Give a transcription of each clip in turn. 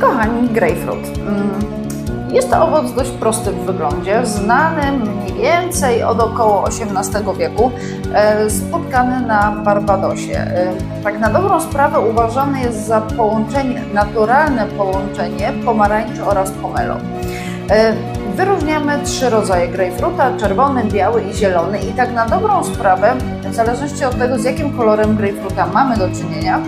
Kochani, grapefruit. Mm, Jest to owoc dość prosty w wyglądzie, znany mniej więcej od około XVIII wieku, e, spotkany na Barbadosie. E, Tak na dobrą sprawę uważany jest za połączenie, naturalne połączenie pomarańczy oraz pomelo. Wyróżniamy trzy rodzaje grapefruita, czerwony, biały i zielony i tak na dobrą sprawę, w zależności od tego z jakim kolorem grapefruita mamy do czynienia,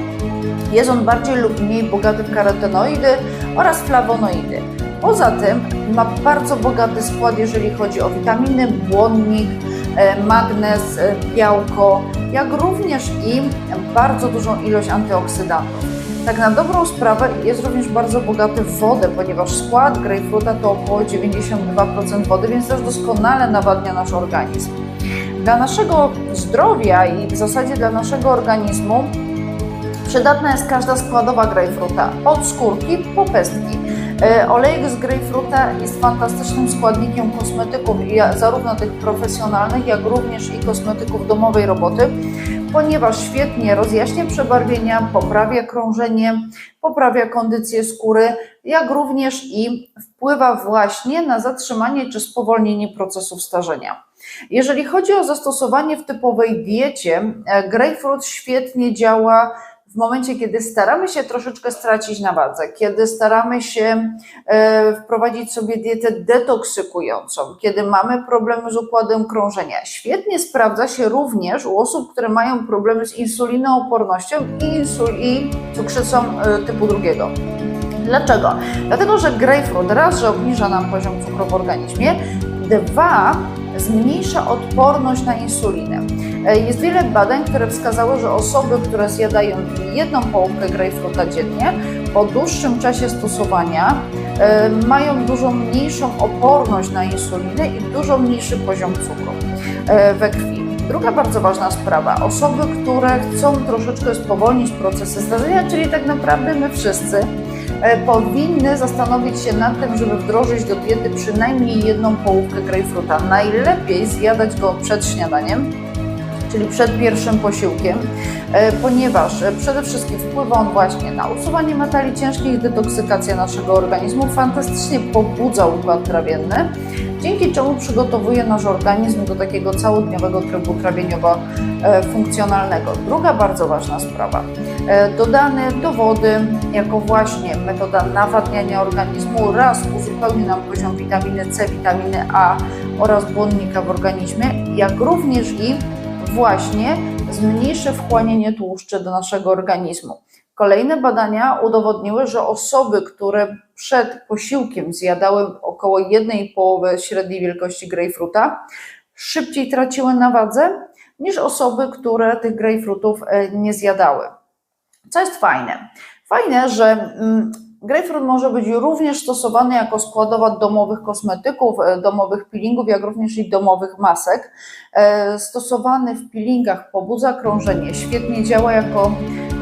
jest on bardziej lub mniej bogaty w karotenoidy oraz flawonoidy. Poza tym ma bardzo bogaty skład, jeżeli chodzi o witaminy, błonnik, e, magnez, e, białko, jak również i bardzo dużą ilość antyoksydantów. Tak na dobrą sprawę jest również bardzo bogaty w wodę, ponieważ skład grapefruita to około 92% wody, więc też doskonale nawadnia nasz organizm. Dla naszego zdrowia i w zasadzie dla naszego organizmu Przydatna jest każda składowa grapefruita, od skórki po pestki. E, Olejek z grapefruita jest fantastycznym składnikiem kosmetyków, zarówno tych profesjonalnych, jak również i kosmetyków domowej roboty, ponieważ świetnie rozjaśnia przebarwienia, poprawia krążenie, poprawia kondycję skóry, jak również i wpływa właśnie na zatrzymanie czy spowolnienie procesów starzenia. Jeżeli chodzi o zastosowanie w typowej diecie, e, grapefruit świetnie działa w momencie, kiedy staramy się troszeczkę stracić na wadze, kiedy staramy się e, wprowadzić sobie dietę detoksykującą, kiedy mamy problemy z układem krążenia. Świetnie sprawdza się również u osób, które mają problemy z insulinoopornością i, insul- i cukrzycą e, typu drugiego. Dlaczego? Dlatego, że grapefruit raz, że obniża nam poziom cukru w organizmie, dwa, zmniejsza odporność na insulinę. E, Jest wiele badań, które wskazały, że osoby, które zjadają jedną połówkę grapefruita dziennie, po dłuższym czasie stosowania e, mają dużo mniejszą oporność na insulinę i dużo mniejszy poziom cukru e, we krwi. Druga bardzo ważna sprawa, osoby, które chcą troszeczkę spowolnić procesy zdarzenia, czyli tak naprawdę my wszyscy, powinny zastanowić się nad tym, żeby wdrożyć do diety przynajmniej jedną połówkę grapefruita. Najlepiej zjadać go przed śniadaniem, czyli przed pierwszym posiłkiem, e, ponieważ e, przede wszystkim wpływa on właśnie na usuwanie metali ciężkich, detoksykację naszego organizmu, fantastycznie pobudza układ trawienny, dzięki czemu przygotowuje nasz organizm do takiego całodniowego trybu trawieniowo-funkcjonalnego. Druga bardzo ważna sprawa, e, dodany do wody jako właśnie metoda nawadniania organizmu raz uzupełni nam poziom witaminy C, witaminy A oraz błonnika w organizmie, jak również i właśnie zmniejszy wchłanianie tłuszczy do naszego organizmu. Kolejne badania udowodniły, że osoby, które przed posiłkiem zjadały około 1,5 połowy średniej wielkości grapefruita, szybciej traciły na wadze niż osoby, które tych grapefruitów e, nie zjadały. Co jest fajne? Fajne, że mm, grapefruit może być również stosowany jako składowa domowych kosmetyków, e, domowych peelingów, jak również i domowych masek. E, Stosowany w peelingach pobudza krążenie, świetnie działa jako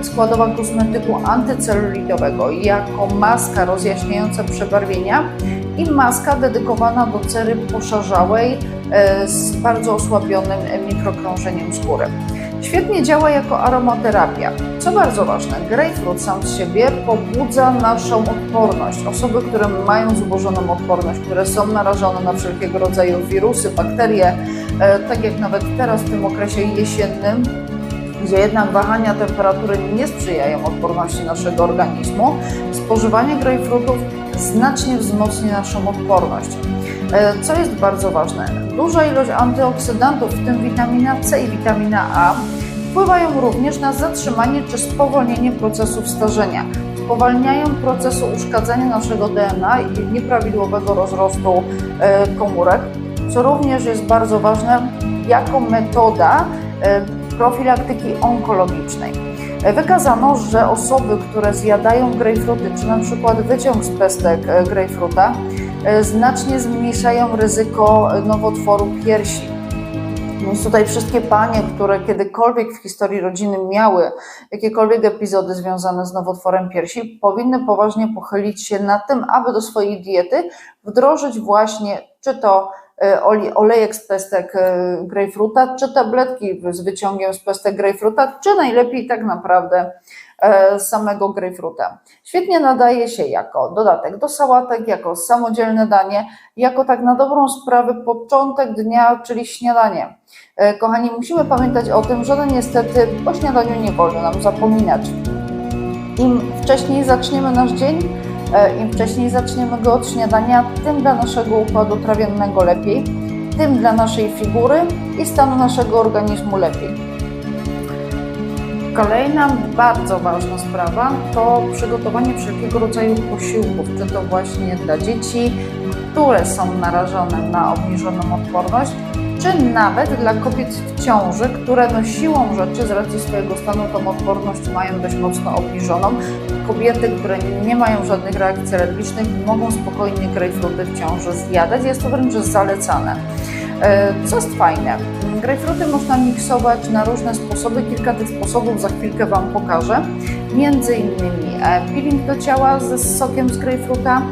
składowa kosmetyku antycelulitowego, jako maska rozjaśniająca przebarwienia i maska dedykowana do cery poszarzałej e, z bardzo osłabionym mikrokrążeniem skóry. Świetnie działa jako aromaterapia. Co bardzo ważne, grapefruit sam z siebie pobudza naszą odporność. Osoby, które mają zubożoną odporność, które są narażone na wszelkiego rodzaju wirusy, bakterie, e, tak jak nawet teraz w tym okresie jesiennym, gdzie jednak wahania temperatury nie sprzyjają odporności naszego organizmu, spożywanie grapefruitów znacznie wzmocni naszą odporność. E, Co jest bardzo ważne, duża ilość antyoksydantów, w tym witamina C i witamina A, wpływają również na zatrzymanie czy spowolnienie procesów starzenia. Spowalniają procesu uszkadzania naszego DNA i nieprawidłowego rozrostu e, komórek, co również jest bardzo ważne jako metoda e, profilaktyki onkologicznej. Wykazano, że osoby, które zjadają grapefruity, czy na przykład wyciąg z pestek e, grapefruita, e, znacznie zmniejszają ryzyko nowotworu piersi. Więc tutaj wszystkie panie, które kiedykolwiek w historii rodziny miały jakiekolwiek epizody związane z nowotworem piersi, powinny poważnie pochylić się nad tym, aby do swojej diety wdrożyć właśnie czy to olejek z pestek e, grejpfruta, czy tabletki z wyciągiem z pestek grejpfruta, czy najlepiej tak naprawdę e, samego grejpfruta. Świetnie nadaje się jako dodatek do sałatek, jako samodzielne danie, jako tak na dobrą sprawę początek dnia, czyli śniadanie. E, Kochani, musimy pamiętać o tym, że no niestety o śniadaniu nie wolno nam zapominać. Im wcześniej zaczniemy nasz dzień, e, im wcześniej zaczniemy go od śniadania, tym dla naszego układu trawiennego lepiej, tym dla naszej figury i stanu naszego organizmu lepiej. Kolejna bardzo ważna sprawa to przygotowanie wszelkiego rodzaju posiłków, czy to właśnie dla dzieci, które są narażone na obniżoną odporność, czy nawet dla kobiet w ciąży, które no siłą rzeczy z racji swojego stanu tą odporność mają dość mocno obniżoną. Kobiety, które nie mają żadnych reakcji alergicznych, mogą spokojnie grejpfruty w ciąży zjadać. Jest to wręcz zalecane. E, Co jest fajne, grejpfruty można miksować na różne sposoby. Kilka tych sposobów za chwilkę Wam pokażę. Między innymi e, peeling do ciała ze sokiem z grejpfruta,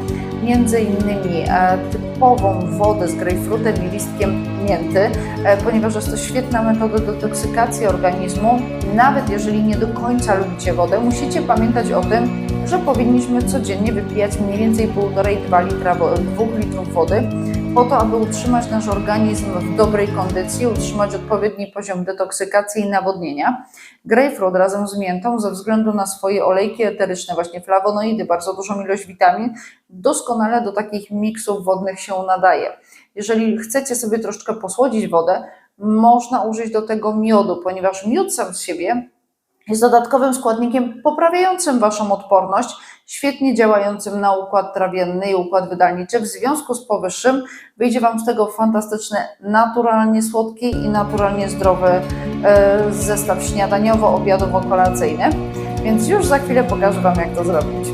między innymi e, typową wodę z grejpfrutem i listkiem e, ponieważ jest to świetna metoda detoksykacji organizmu. Nawet jeżeli nie do końca lubicie wodę, musicie pamiętać o tym, że powinniśmy codziennie wypijać mniej więcej 1,5-2 litra, wo- 2 litrów wody, po to, aby utrzymać nasz organizm w dobrej kondycji, utrzymać odpowiedni poziom detoksykacji i nawodnienia. Grejpfrut razem z miętą, ze względu na swoje olejki eteryczne, właśnie flawonoidy, bardzo dużą ilość witamin, doskonale do takich miksów wodnych się nadaje. Jeżeli chcecie sobie troszeczkę posłodzić wodę, można użyć do tego miodu, ponieważ miód sam z siebie jest dodatkowym składnikiem poprawiającym Waszą odporność, świetnie działającym na układ trawienny i układ wydalniczy. W związku z powyższym wyjdzie Wam z tego fantastyczny, naturalnie słodki i naturalnie zdrowy e, zestaw śniadaniowo-obiadowo-kolacyjny. Więc już za chwilę pokażę Wam, jak to zrobić.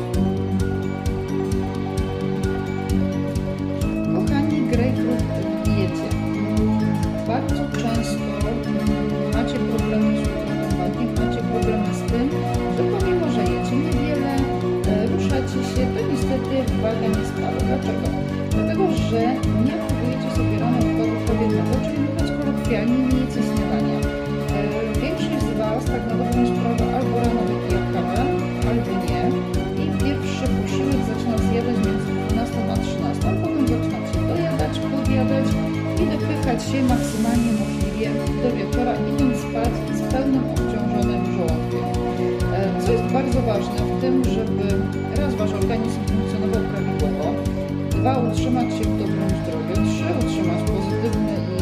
Niestety waga nie spada. Dlaczego? Dlatego, że nie aktywujecie sobie rano układu trawiennego, czyli mówiąc kolokwialnie, nie jecie śniadania. E, Większość z Was tak na dobrą sprawę albo rano wypija kawę, albo nie. I pierwszy posiłek zaczyna zjadać między 12 a 13, a potem zaczynacie dojadać, podjadać i dopychać się maksymalnie możliwie do wieczora, idąc spać z pełnym obciążonym żołądkiem. E, Co jest bardzo ważne w tym, żeby raz Wasz organizm funkcjonował prawidłowo, dwa utrzymać się w dobrym zdrowiu, trzy utrzymać pozytywny i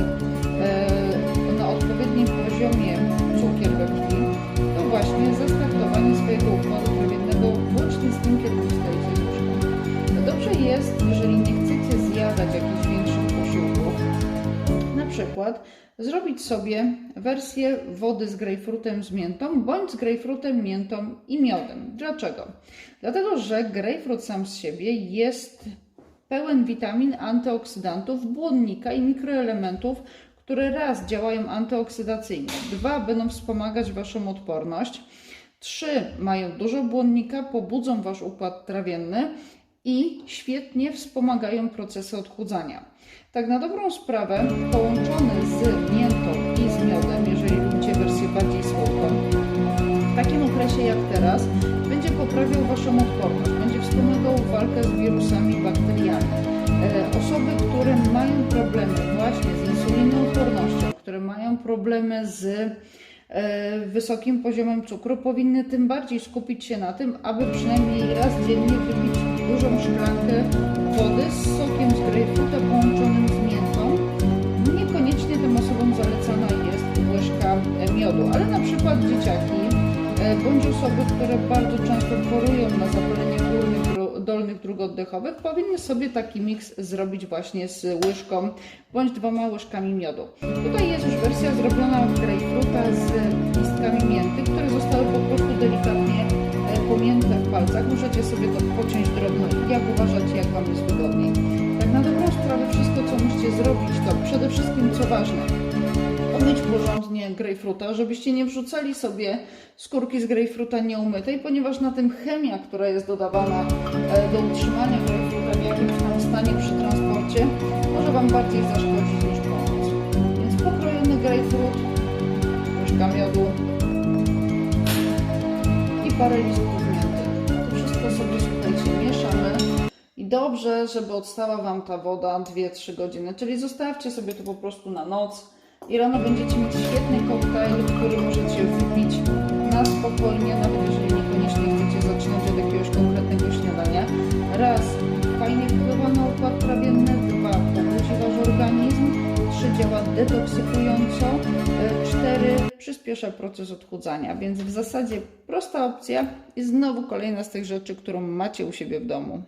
e, na odpowiednim poziomie cukier we krwi, to właśnie zastartowanie swojego układu trawiennego włącznie z tym, kiedy wstajecie z łóżka. Dobrze jest, jeżeli nie przykład zrobić sobie wersję wody z grejpfrutem z miętą, bądź z grejpfrutem, miętą i miodem. Dlaczego? Dlatego, że grejpfrut sam z siebie jest pełen witamin, antyoksydantów, błonnika i mikroelementów, które raz działają antyoksydacyjnie, dwa będą wspomagać Waszą odporność, trzy mają dużo błonnika, pobudzą Wasz układ trawienny i świetnie wspomagają procesy odchudzania. Tak na dobrą sprawę, połączony z miętą i z miodem, jeżeli lubicie wersję bardziej słodką, w takim okresie jak teraz, będzie poprawiał Waszą odporność, będzie wspomagał walkę z wirusami i bakteriami. E, Osoby, które mają problemy właśnie z insulinoopornością, które mają problemy z e, wysokim poziomem cukru, powinny tym bardziej skupić się na tym, aby przynajmniej raz dziennie wypić dużą szklankę wody z sokiem z grejpfruta połączonym z miętą. Niekoniecznie tym osobom zalecana jest łyżka e, miodu, ale na przykład dzieciaki e, bądź osoby, które bardzo często chorują na zapalenie górnych, dolnych dróg oddechowych, powinny sobie taki miks zrobić właśnie z łyżką bądź dwoma łyżkami miodu. Tutaj jest już wersja zrobiona z grejpfruta z listkami mięty, które zostały po prostu delikatnie e, pomięte w palcach. Możecie sobie to pociąć drobno, jak uważacie, jak Wam jest wygodniej. Tak na dobrą sprawę wszystko, co musicie zrobić, to przede wszystkim, co ważne, umyć porządnie grejpfruta, żebyście nie wrzucali sobie skórki z grejpfruta nieumytej, ponieważ na tym chemia, która jest dodawana e, do utrzymania grejpfruta w jakimś tam stanie przy transporcie, może Wam bardziej zaszkodzić niż pomóc. Więc pokrojony grejpfrut, łyżka miodu parę listków mięty. Sobie, słuchajcie, mieszamy. I dobrze, żeby odstała Wam ta woda 2-3 godziny, czyli zostawcie sobie to po prostu na noc. I rano będziecie mieć świetny koktajl, który możecie wypić na spokojnie, nawet jeżeli niekoniecznie chcecie zaczynać od jakiegoś konkretnego śniadania. Raz, fajnie wpływa na układ trawienny, dwa, pobudzi Wasz organizm, trzy, działa detoksykująco, przyspiesza proces odchudzania, więc w zasadzie prosta opcja i znowu kolejna z tych rzeczy, którą macie u siebie w domu.